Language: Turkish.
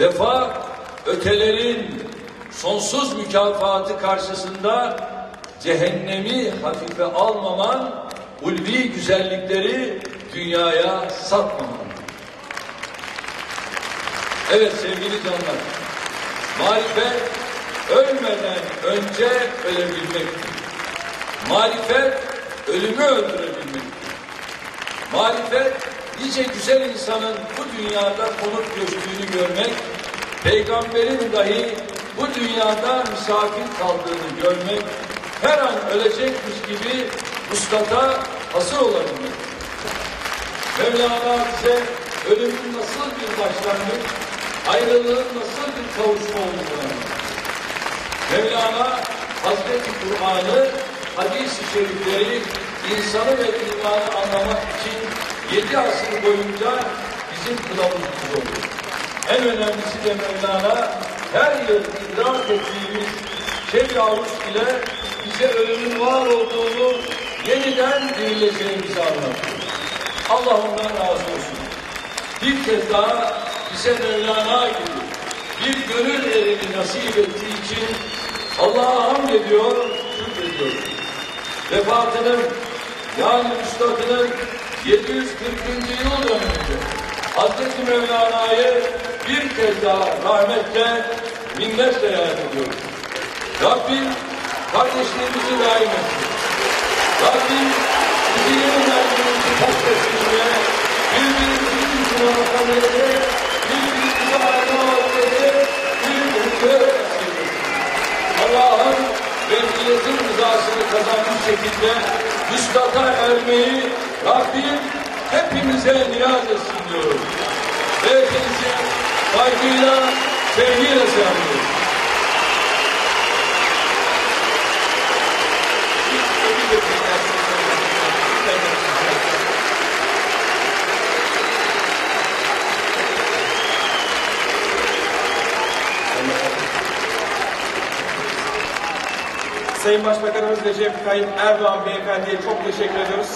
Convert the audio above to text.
Vefa ötelerin sonsuz mükafatı karşısında cehennemi hafife almaman, ulvi güzellikleri dünyaya satmaman. Evet sevgili canlar, marifet ölmeden önce ölebilmektir. Marifet ölümü öldürebilmektir. Marifet nice güzel insanın bu dünyada konuk göçtüğünü görmek, peygamberin dahi bu dünyada misafir kaldığını görmek, her an ölecekmiş gibi ustata hazır olabilmek. Mevlana bize ölümün nasıl bir başlangıç, ayrılığın nasıl bir kavuşma olduğunu. Mevlana Hazreti Kur'an'ı, hadis-i şerifleri, insanı ve imanı anlamak için yedi asır boyunca bizim kılavuzumuz oldu. En önemlisi de Mevlana her yıl idrak ettiğimiz şey avuç ile bize ölümün var olduğunu yeniden dirileceğimizi anlatıyor. Allah ondan razı olsun. Bir kez daha bize Mevlana gibi bir gönül erini nasip ettiği için Allah'a hamd ediyor, şükrediyor. Vefatının yani üstadının 740. yıl dönümünde Hazreti Mevlana'yı bir kez daha rahmetle, minnetle yad ediyoruz. Rabbim kardeşliğimizi daim etsin. Rabbim bizi yeniden birimizi kastettiğinde birbirimizin yüzüne bakamayacak, birbirimize anlamayacak, birbirimize öğretmeyecek. Allah'ın ve milletin rızasını kazanmış şekilde müstata ermeyi Rabbim hepimize niyaz etsin diyorum. Ve hepinizi saygıyla, sevgiyle selamlıyorum. Sayın Başbakanımız Recep Tayyip Erdoğan Beyefendi'ye çok teşekkür ediyoruz.